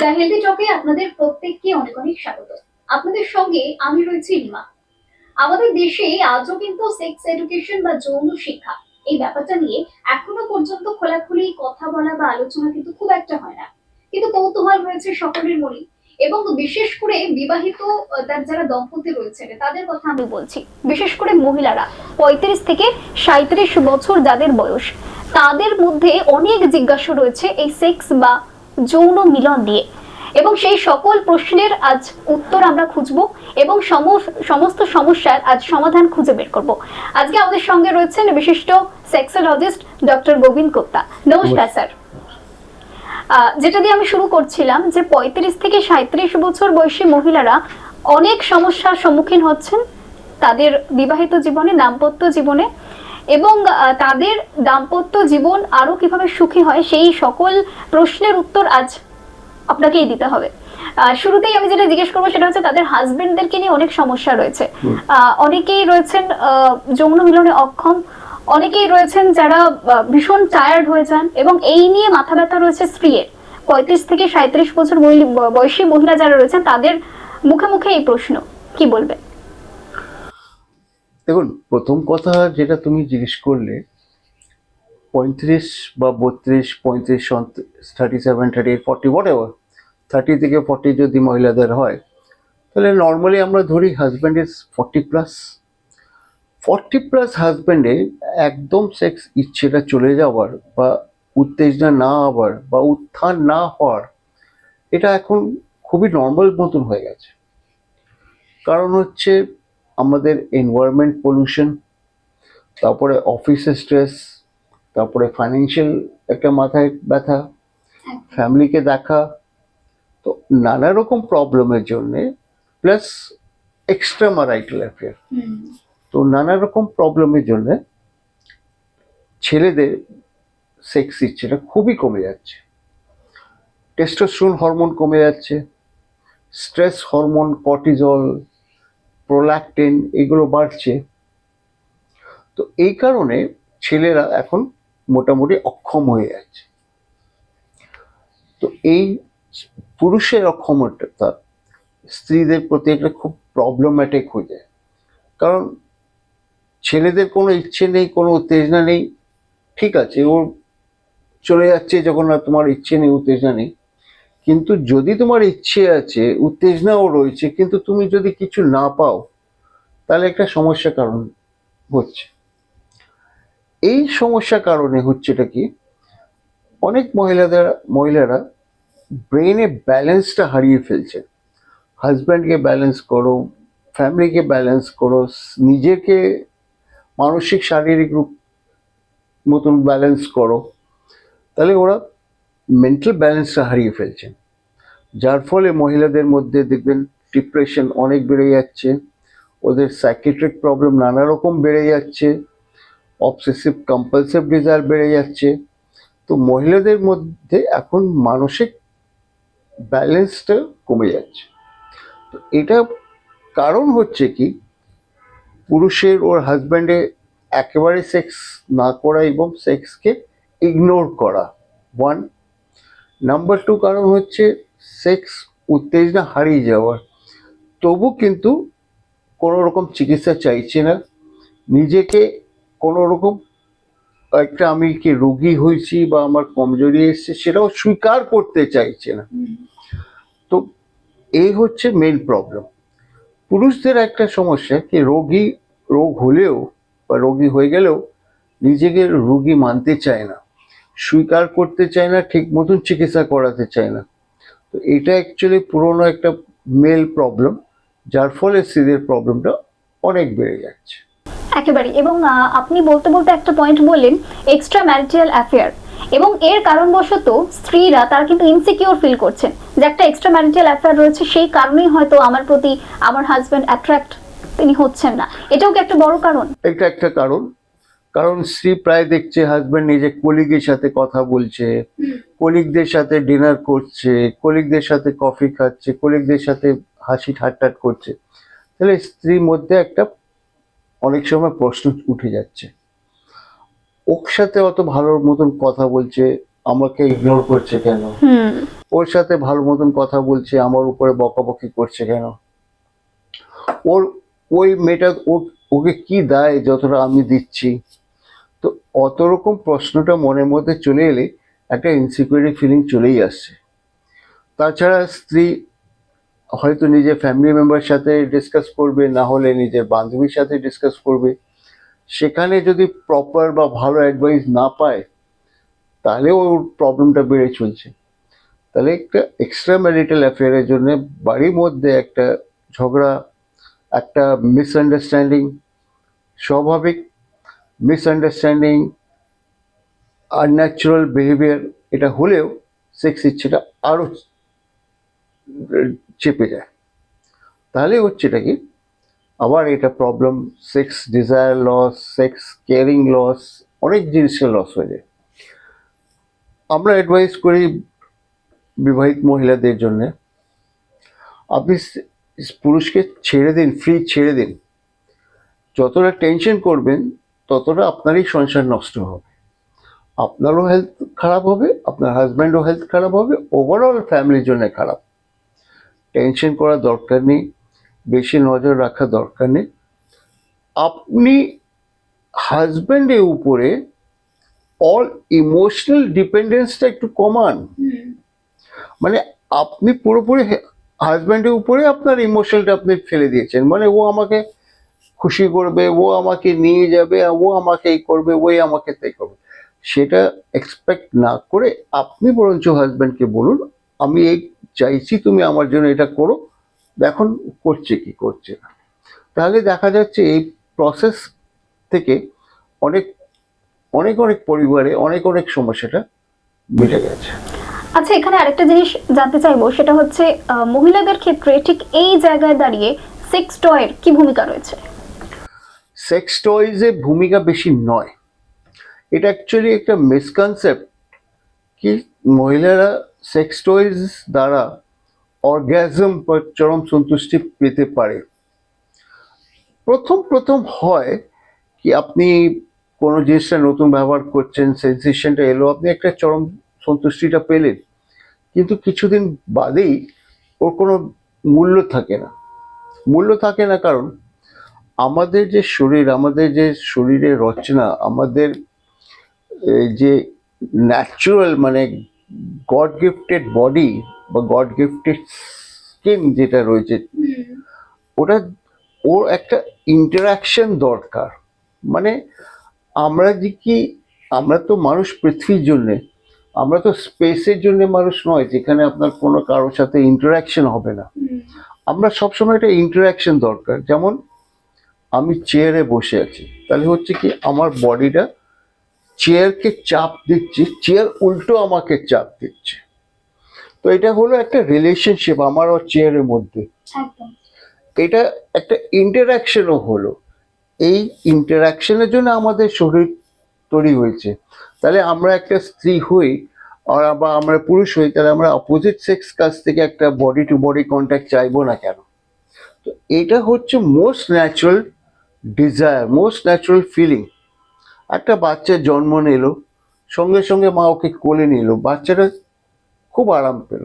The healthy টকে আপনাদের প্রত্যেককে অনেক অনেক স্বাগত। আপনাদের সঙ্গে আমি রয়েছি রিমা। আমাদের দেশে আজও কিন্তু সেক্স এডুকেশন বা যৌন শিক্ষা এই ব্যাপারটা নিয়ে এখনও পর্যন্ত খোলাখুলি কথা বলা বা আলোচনা কিন্তু খুব একটা হয় না। কিন্তু কৌতূহল রয়েছে সকলের মনে এবং বিশেষ করে বিবাহিত তার যারা দম্পতি রয়েছে, তাদের কথা আমি বলছি। বিশেষ করে মহিলারা, পঁয়ত্রিশ থেকে সাঁত্রিশ বছর যাদের বয়স, তাদের মধ্যে অনেক জিজ্ঞাসা রয়েছে এই সেক্স বা যৌন মিলন নিয়ে। এবং সেই সকল প্রশ্নের আজ উত্তর আমরা খুঁজব এবং সম- সমস্ত সমস্যার আজ সমাধান খুঁজে বের করব। আজকে আমাদের সঙ্গে রয়েছেন বিশিষ্ট সেক্সোলজিস্ট ডক্টর গোবিন্দ কোপ্তা নমস্কার স্যার। যেটা দিয়ে আমি শুরু করছিলাম যে পঁয়ত্রিশ থেকে সাঁত্রিশ বছর বয়সী মহিলারা অনেক সমস্যার সম্মুখীন হচ্ছেন তাদের বিবাহিত জীবনে দাম্পত্য জীবনে এবং তাদের দাম্পত্য জীবন আরও কীভাবে সুখী হয় সেই সকল প্রশ্নের উত্তর আজ আপনাকেই দিতে হবে। শুরুতেই আমি যেটা জিজ্ঞেস করব সেটা হচ্ছে তাদের হাজবেন্ডদেরকে নিয়ে অনেক সমস্যা রয়েছে। অনেকেই রয়েছেন যৌন মিলনে অক্ষম অনেকেই রয়েছেন যারা ভীষণ টায়ার্ড হয়ে যান এবং এই নিয়ে মাথা ব্যথা রয়েছে স্ত্রীর। পঁয়ত্রিশ থেকে সাঁত্রিশ বছর বয়সী মহিলা যারা রয়েছেন তাদের মুখে মুখে এই প্রশ্ন কি বলবে দেখুন, প্রথম কথা যেটা তুমি জিজ্ঞেস করলে, পঁয়ত্রিশ বা বত্রিশ, পঁয়ত্রিশ thirty seven thirty eight forty whatever thirty থেকে ফর্টি যদি মহিলাদের হয়, তাহলে নর্মালি আমরা ধরি husband is forty plus forty plus হাজব্যান্ডে একদম সেক্স ইচ্ছেটা চলে যাওয়ার বা উত্তেজনা না হওয়ার বা উত্থান না হওয়ার, এটা এখন খুবই নর্মাল মতন হয়ে গেছে। কারণ হচ্ছে আমাদের এনভায়রনমেন্ট পলিউশন তারপরে অফিসের স্ট্রেস তারপরে ফাইন্যান্সিয়াল একটা মাথায় ব্যথা ফ্যামিলিকে দেখা তো নানা রকম প্রবলেমের জন্যে প্লাস এক্সট্রা ম্যারাইটাল অ্যাফেয়ার তো নানা রকম প্রবলেমের জন্যে ছেলেদের সেক্স ইচ্ছেটা খুবই কমে যাচ্ছে। টেস্টোস্টেরন হরমোন কমে যাচ্ছে স্ট্রেস হরমোন কর্টিজল প্রোল্যাকটিন এগুলো বাড়ছে। তো এই কারণে ছেলেরা এখন মোটামুটি অক্ষম হয়ে যাচ্ছে। তো এই পুরুষের অক্ষমতা স্ত্রীদের প্রতি একটা খুব প্রবলেম্যাটিক হয়ে যায়। কারণ ছেলেদের কোনো ইচ্ছে নেই, কোনো উত্তেজনা নেই। ঠিক আছে ওর চলে যাচ্ছে যখন তোমার ইচ্ছে নেই, উত্তেজনা নেই। কিন্তু যদি তোমার ইচ্ছে আছে, উত্তেজনাও রয়েছে, কিন্তু তুমি যদি কিছু না পাও, তাহলে একটা সমস্যা কারণ হচ্ছে। এই সমস্যা কারণে হচ্ছেটা কি? অনেক মহিলাদের, মহিলারা ব্রেনে ব্যালেন্সটা হারিয়ে ফেলছে। হাজব্যান্ডকে ব্যালেন্স করো ফ্যামিলিকে ব্যালেন্স করো, নিজেকে মানসিক, শারীরিক রূপ মতন ব্যালেন্স করো, তাহলে ওরা মেন্টাল ব্যালেন্সটা হারিয়ে ফেলছেন যার ফলে মহিলাদের মধ্যে দেখবেন ডিপ্রেশন অনেক বেড়ে যাচ্ছে, ওদের সাইকেট্রিক প্রবলেম নানা রকম বেড়ে যাচ্ছে অবসেসিভ কম্পালসিভ ডিজায়ার বেড়ে যাচ্ছে। তো মহিলাদের মধ্যে এখন মানসিক ব্যালেন্সটা কমে যাচ্ছে। তো এটা কারণ হচ্ছে কি, পুরুষের ওর হাজব্যান্ডে একেবারে সেক্স না করা এবং সেক্সকে ইগনোর করা। ওয়ান নাম্বার টু কারণ হচ্ছে সেক্স উত্তেজনা হারিয়ে যাওয়ার। তবু কিন্তু কোনো রকম চিকিৎসা চাইছে না। নিজেকে কোনো রকম একটা আমি কি রোগী হয়েছি বা আমার কমজোরি এসছে সেটাও স্বীকার করতে চাইছে না। তো এই হচ্ছে মেন প্রবলেম পুরুষদের একটা সমস্যা কি রোগী রোগ হলেও বা রোগী হয়ে গেলেও নিজেকে রোগী মানতে চায় না। স্বীকার করতে চায় না ঠিক মতন চিকিৎসা করাতে চায় না। তো এটা অ্যাকচুয়ালি পুরনো একটা মেল প্রবলেম যার ফলে স্ত্রীদের প্রবলেমটা অনেক বেড়ে যাচ্ছে। একেবারে এবং আপনি বলতে বলতে একটা পয়েন্ট বললেন এক্সট্রা ম্যারিটাল অ্যাফেয়ার এবং এর কারণবশত স্ত্রীরা তারা কিন্তু ইনসিকিউর ফিল করছেন যে একটা এক্সট্রা ম্যারিটাল অ্যাফেয়ার রয়েছে সেই কারণেই হয়তো আমার প্রতি আমার হাজব্যান্ড অ্যাট্রাক্ট তিনি হচ্ছেন না। এটাও কি একটা বড় কারণ? এটা একটা কারণ। কারণ স্ত্রী প্রায় দেখছে হাজব্যান্ড নিজের কলিগের সাথে কথা বলছে কলিগদের সাথে ডিনার করছে কলিগদের সাথে কফি খাচ্ছে কলিগদের সাথে হাসি ঠাট্টাট করছে। তাহলে স্ত্রীর মধ্যে একটা অনেক সময় প্রশ্ন উঠে যাচ্ছে। ওর সাথে অত ভালোর মতন কথা বলছে আমাকে ইগনোর করছে কেন? ওর সাথে ভালো মতন কথা বলছে আমার উপরে বকাবকি করছে কেন? ওর ওই মেয়েটা ওকে কি দেয় যতটা আমি দিচ্ছি? অত রকম প্রশ্নটা মনের মধ্যে চলে এলে একটা ইনসিকিউরিটি ফিলিং চলেই আসছে। তাছাড়া স্ত্রী হয়তো নিজের ফ্যামিলি মেম্বার সাথে ডিসকাস করবে, না হলে নিজের বান্ধবীর সাথে ডিসকাস করবে। সেখানে যদি প্রপার বা ভালো অ্যাডভাইস না পায়, তাহলে ওর প্রবলেমটা বেড়ে চলছে। তাহলে একটা এক্সট্রা ম্যারিটাল অ্যাফেয়ারের জন্য বাড়ির মধ্যে একটা ঝগড়া, একটা মিসআন্ডারস্ট্যান্ডিং স্বাভাবিক মিসআন্ডারস্ট্যান্ডিং আনন্যাচুরাল বিহেভিয়ার এটা হলেও সেক্স ইচ্ছেটা আরও চেপে যায়। তাহলে হচ্ছেটা কি? আবার এটা problem sex desire loss sex caring loss অনেক জিনিসের লস হয়ে যায়। আমরা অ্যাডভাইস করি বিবাহিত মহিলাদের জন্য, আপনি পুরুষকে ছেড়ে দিন ফ্রি ছেড়ে দিন। যতটা টেনশন করবেন ততটা আপনারই সংসার নষ্ট হবে। আপনারও হেলথ খারাপ হবে আপনার হাজব্যান্ডও হেলথ খারাপ হবে ওভারঅল ফ্যামিলির জন্য খারাপ। টেনশন করা দরকার নেই বেশি নজর রাখা দরকার নেই। আপনি হাজব্যান্ডের উপরে অল ইমোশনাল ডিপেন্ডেন্সটা একটু কমান। মানে আপনি পুরোপুরি হাজব্যান্ডের উপরে আপনার ইমোশনটা আপনি ফেলে দিয়েছেন। মানে ও আমাকে খুশি করবে, ও আমাকে নিয়ে যাবে, ও আমাকে এই করবে, ওই আমাকে তাই করবে। সেটা এক্সপেক্ট না করে আপনি বরঞ্চ হাজব্যান্ডকে বলুন, আমি এই চাইছি তুমি আমার জন্য এটা করো। এখন করছে কি করছে না। তাহলে দেখা যাচ্ছে এই প্রসেস থেকে অনেক অনেক অনেক পরিবারে অনেক অনেক সমস্যাটা মিটে গেছে। আচ্ছা এখানে আরেকটা জিনিস জানতে চাইব, সেটা হচ্ছে মহিলাদের ক্ষেত্রে ঠিক এই জায়গায় দাঁড়িয়ে সেক্স টয়ের কি ভূমিকা রয়েছে? সেক্স টয়েজে ভূমিকা বেশি নয়। এটা অ্যাকচুয়ালি একটা মিসকনসেপ্ট কি মহিলারা সেক্স টয়েজ দ্বারা অর্গ্যাজম বা চরম সন্তুষ্টি পেতে পারে। প্রথম প্রথম হয় কি আপনি কোনো জিনিসটা নতুন ব্যবহার করছেন সেন্সেশনটা এলো, আপনি একটা চরম সন্তুষ্টিটা পেলেন। কিন্তু কিছুদিন বাদেই ওর কোনো মূল্য থাকে না। মূল্য থাকে না কারণ আমাদের যে শরীর আমাদের যে শরীরের রচনা আমাদের এই যে ন্যাচুরাল মানে গড গিফটেড বডি বা গড গিফটেড স্কিন যেটা রয়েছে ওটা ওর একটা ইন্টারাকশন দরকার। মানে আমরা যে কি আমরা তো মানুষ পৃথিবীর জন্যে আমরা তো স্পেসের জন্য মানুষ নয় যেখানে আপনার কোনো কারোর সাথে ইন্টারাকশন হবে না। আমরা সবসময় একটা ইন্টারাকশন দরকার। যেমন আমি চেয়ারে বসে আছি। তাহলে হচ্ছে কি আমার বডিটা চেয়ারকে চাপ দিচ্ছে চেয়ার উল্টো আমাকে চাপ দিচ্ছে। তো এটা হলো একটা রিলেশনশিপ আমার আর চেয়ারের মধ্যে। এটা একটা ইন্টারাকশনও হলো। এই ইন্টারাকশনের জন্য আমাদের শরীর তৈরি হয়েছে। তাহলে আমরা একটা স্ত্রী হই আর বা আমরা পুরুষ হই তাহলে আমরা অপোজিট সেক্স কাছ থেকে একটা বডি টু বডি কন্ট্যাক্ট চাইব না কেন? তো এটা হচ্ছে most natural desire most natural feeling একটা বাচ্চার জন্ম নিল সঙ্গে সঙ্গে মা ওকে কোলে নিল বাচ্চাটা খুব আরাম পেল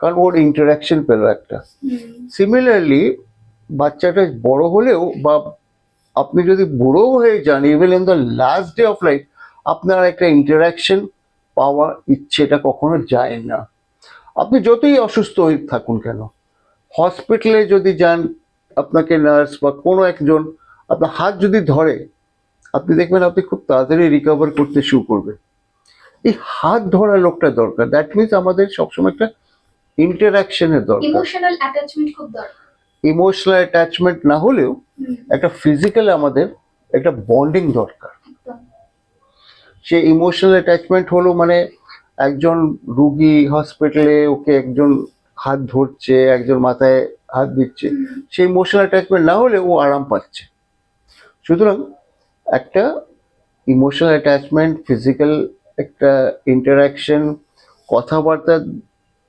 কারণ ওর ইন্টারাকশন পেল একটা। সিমিলারলি বাচ্চাটা বড় হলেও বা আপনি যদি বুড়ো হয়ে যান even in the last day of life আপনার একটা ইন্টারাকশন পাওয়া ইচ্ছেটা কখনো যায় না। আপনি যতই অসুস্থ হয়ে থাকুন কেন হসপিটালে যদি যান আপনাকে নার্স বা কোনো একজন আপনার হাত যদি ধরে আপনি দেখবেন আপনি খুব তাড়াতাড়ি রিকভার করতে শুরু করবেন। এই হাত ধরা লোকটা দরকার। দ্যাট মিনস আমাদের সবসময় একটা ইন্টারাকশনের দরকার। ইমোশনাল অ্যাটাচমেন্ট খুব দরকার। ইমোশনাল অ্যাটাচমেন্ট না হলেও একটা ফিজিক্যাল আমাদের একটা বন্ডিং দরকার। সে ইমোশনাল অ্যাটাচমেন্ট হলো মানে একজন রুগী হসপিটালে ওকে একজন হাত ধরছে একজন মাথায় হাত দিচ্ছে। সেই ইমোশনাল অ্যাটাচমেন্ট না হলে ও আরাম পাচ্ছে। সুতরাং একটা ইমোশনাল অ্যাটাচমেন্ট ফিজিক্যাল একটা ইন্টারাকশন কথাবার্তার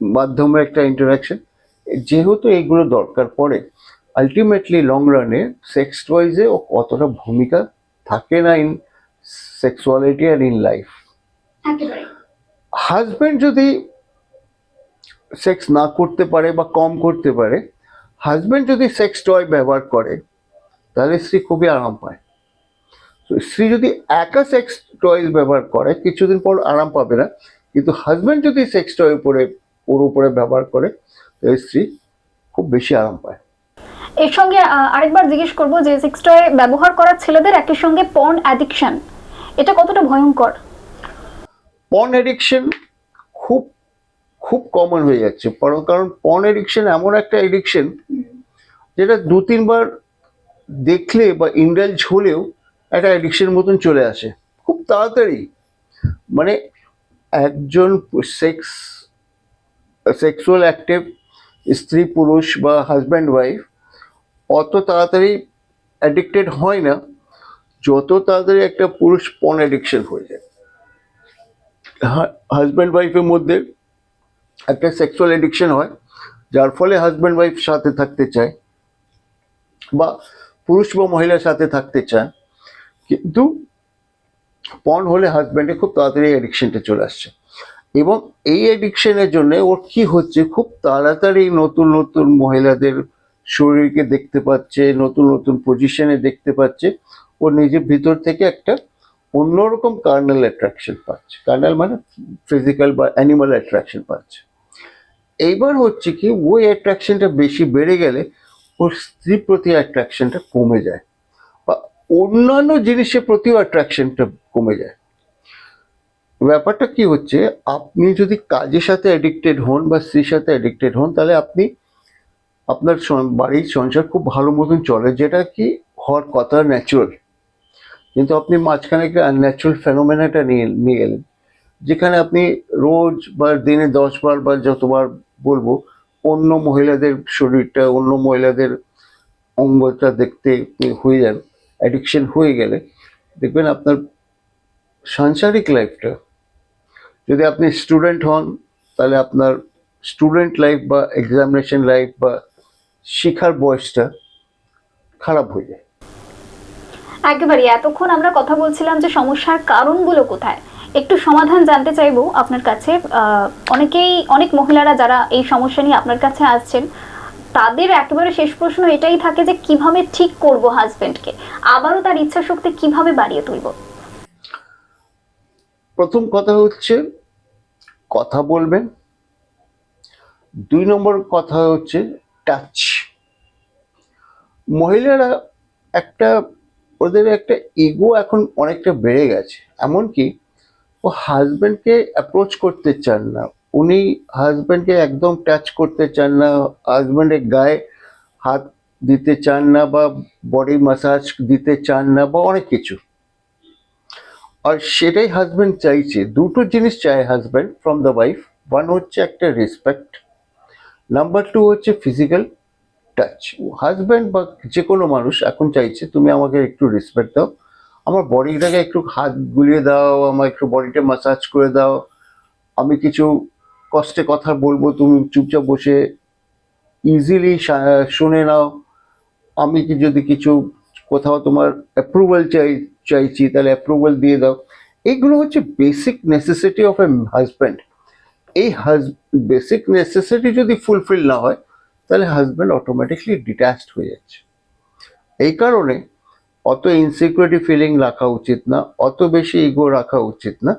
মাধ্যমে একটা ইন্টারাকশন যেহেতু এইগুলো দরকার পড়ে আলটিমেটলি লং রানে সেক্স ওয়াইজে ও কতটা ভূমিকা থাকে না ইন সেক্সুয়ালিটি আর ইন লাইফ হাজব্যান্ড যদি সেক্স না করতে পারে বা কম করতে পারে হাজব্যান্ড যদি সেক্স টয় ব্যবহার করে তাহলে স্ত্রী খুবই আরাম পায় তো স্ত্রী যদি একা সেক্স টয়েস ব্যবহার করে কিছুদিন পর আরাম পাবে না কিন্তু হাজব্যান্ড যদি সেক্স টয় উপরে ওর উপরে ব্যবহার করে তাহলে স্ত্রী খুব বেশি আরাম পায় এর সঙ্গে আরেকবার জিজ্ঞেস করব যে সেক্স টয় ব্যবহার করা ছেলেদের একই সঙ্গে পর্ন অ্যাডিকশন এটা কতটা ভয়ঙ্কর? পর্ন এডিকশন খুব খুব কমন হয়ে যাচ্ছে। কারণ- পর্ন এডিকশন এমন একটা এডিকশন যেটা দু তিনবার দেখলে বা ইন্ডালজ হলেও একটা অ্যাডিকশন মতন চলে আসে। খুব তাড়াতাড়ি। মানে একজন সেক্স সেক্সুয়াল অ্যাক্টিভ স্ত্রী, পুরুষ বা হাজব্যান্ড ওয়াইফ অত তাড়াতাড়ি অ্যাডিক্টেড হয় না, যত তাড়াতাড়ি একটা পুরুষ পর্ন অ্যাডিকশন হয়ে যায়। হাজব্যান্ড ওয়াইফের মধ্যে একটা সেক্সুয়াল এডিকশন হয়, যার ফলে হাজব্যান্ড ওয়াইফ সাথে থাকতে চায় বা পুরুষ বা মহিলার সাথে থাকতে চায় কিন্তু পণ হলে হাজব্যান্ডে খুব তাড়াতাড়ি এডিকশনটা চলে আসছে। এবং এই এডিকশনের জন্য ওর কি হচ্ছে, খুব তাড়াতাড়ি নতুন নতুন মহিলাদের শরীরকে দেখতে পাচ্ছে, নতুন নতুন পজিশনে দেখতে পাচ্ছে, ও নিজের ভিতর থেকে একটা অন্যরকম কার্নাল অ্যাট্রাকশন পাচ্ছে। কার্নাল মানে ফিজিক্যাল বা অ্যানিমাল অ্যাট্রাকশন পাচ্ছে। এইবার হচ্ছে কি, ওই অ্যাট্রাকশনটা বেশি বেড়ে গেলে ওর স্ত্রীর প্রতি অ্যাট্রাকশনটা কমে যায় বা অন্যান্য জিনিসের প্রতিও অ্যাট্রাকশনটা কমে যায়। ব্যাপারটা কি হচ্ছে, আপনি যদি কাজের সাথে অ্যাডিক্টেড হন বা স্ত্রীর সাথে অ্যাডিক্টেড হন, তাহলে আপনি আপনার বাড়ির সংসার খুব ভালো মতন চলে, যেটা কি হওয়ার কথা ন্যাচুরাল কিন্তু আপনি মাঝখানে একটা আনন্যাচুরাল ফেনোমেনাটা নিয়ে নিয়ে গেলেন যেখানে আপনি রোজ বা দিনে দশবার বা যতবার বলব অন্য মহিলাদের শরীরটা, অন্য মহিলাদের অঙ্গটা দেখতে হয়ে যান অ্যাডিকশন হয়ে গেলে, দেখবেন আপনার সাংসারিক লাইফটা যদি আপনি স্টুডেন্ট হন, তাহলে আপনার স্টুডেন্ট লাইফ বা এক্সামিনেশন লাইফ বা শেখার বয়সটা খারাপ হয়ে যায়। একেবারে, এতক্ষণ আমরা কথা বলছিলাম যে সমস্যার কারণগুলো কোথায়। একটু সমাধান জানতে চাইব আপনার কাছে। অনেকেই, অনেক মহিলারা যারা এই সমস্যা নিয়ে আপনার কাছে আসছেন, তাদের একেবারে শেষ প্রশ্ন এটাই থাকে যে, কীভাবে ঠিক করব হাজবেন্ডকে আবারও তার ইচ্ছা শক্তি কীভাবে বাড়িয়ে তুলবো? প্রথম কথা হচ্ছে, কথা বলবেন। দুই নম্বর কথা হচ্ছে টাচ মহিলারা একটা, ওদের একটা ইগো এখন অনেকটা বেড়ে গেছে। এমনকি ও হাজব্যান্ডকে অ্যাপ্রোচ করতে চান না। উনি হাজব্যান্ডকে একদম টাচ করতে চান না হাজব্যান্ডের গায়ে হাত দিতে চান না বা বডি ম্যাসাজ দিতে চান না বা অনেক কিছু। আর সেটাই হাজব্যান্ড চাইছে। দুটো জিনিস চায় husband from the wife one হচ্ছে একটা রেসপেক্ট নাম্বার টু হচ্ছে ফিজিক্যাল টাচ হাজব্যান্ড বা যে কোনো মানুষ এখন চাইছে, তুমি আমাকে একটু রেসপেক্ট দাও। আমার বডিটাকে একটু হাত গুলিয়ে দাও, আমার একটু বডিটা ম্যাসাজ করে দাও। আমি কিছু কষ্টে কথা বলব, তুমি চুপচাপ বসে ইজিলি শুনে নাও। আমি কি যদি কিছু কোথাও তোমার অ্যাপ্রুভাল চাই, চাইছি, তাহলে অ্যাপ্রুভাল দিয়ে দাও। এইগুলো হচ্ছে basic necessity of a husband এই হাজ বেসিক নেসেসিটি যদি ফুলফিল না হয়, তাহলে হাজব্যান্ড অটোমেটিকলি ডিট্যাচড হয়ে যাচ্ছে। এই কারণে অত ইনসিকিউরিটি ফিলিং রাখা উচিত না, অত বেশি ইগো রাখা উচিত না।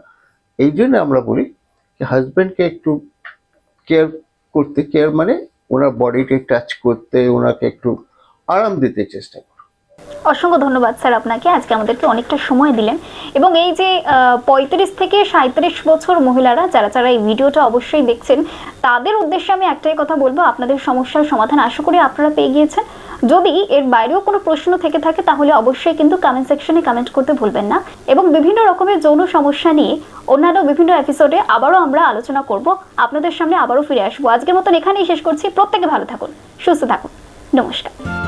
এই জন্য আমরা বলি হাজব্যান্ডকে একটু কেয়ার করতে কেয়ার মানে ওনার বডিকে টাচ করতে, ওনাকে একটু আরাম দিতে চেষ্টা অসংখ্য ধন্যবাদ স্যার আপনাকে। আজকে আমাদেরকে অনেকটা সময় দিলেন। এবং এই যে পঁয়ত্রিশ থেকে সাঁত্রিশ বছর মহিলারা, যারা যারা এই ভিডিওটা অবশ্যই দেখছেন, তাদের উদ্দেশ্যে আমি একটাই কথা বলব। আপনাদের সমস্যার সমাধান আশা করি আপনারা পেয়ে গিয়েছেন। যদি এর বাইরেও কোনো প্রশ্ন থেকে থাকে, তাহলে অবশ্যই কিন্তু কমেন্ট সেকশনে কমেন্ট করতে ভুলবেন না। এবং বিভিন্ন রকমের যৌন সমস্যা নিয়ে অন্যান্য বিভিন্ন এপিসোডে আবারও আমরা আলোচনা করব। আপনাদের সামনে আবারও ফিরে আসব। আজকের মতন এখানেই শেষ করছি। প্রত্যেকে ভালো থাকুন, সুস্থ থাকুন। নমস্কার।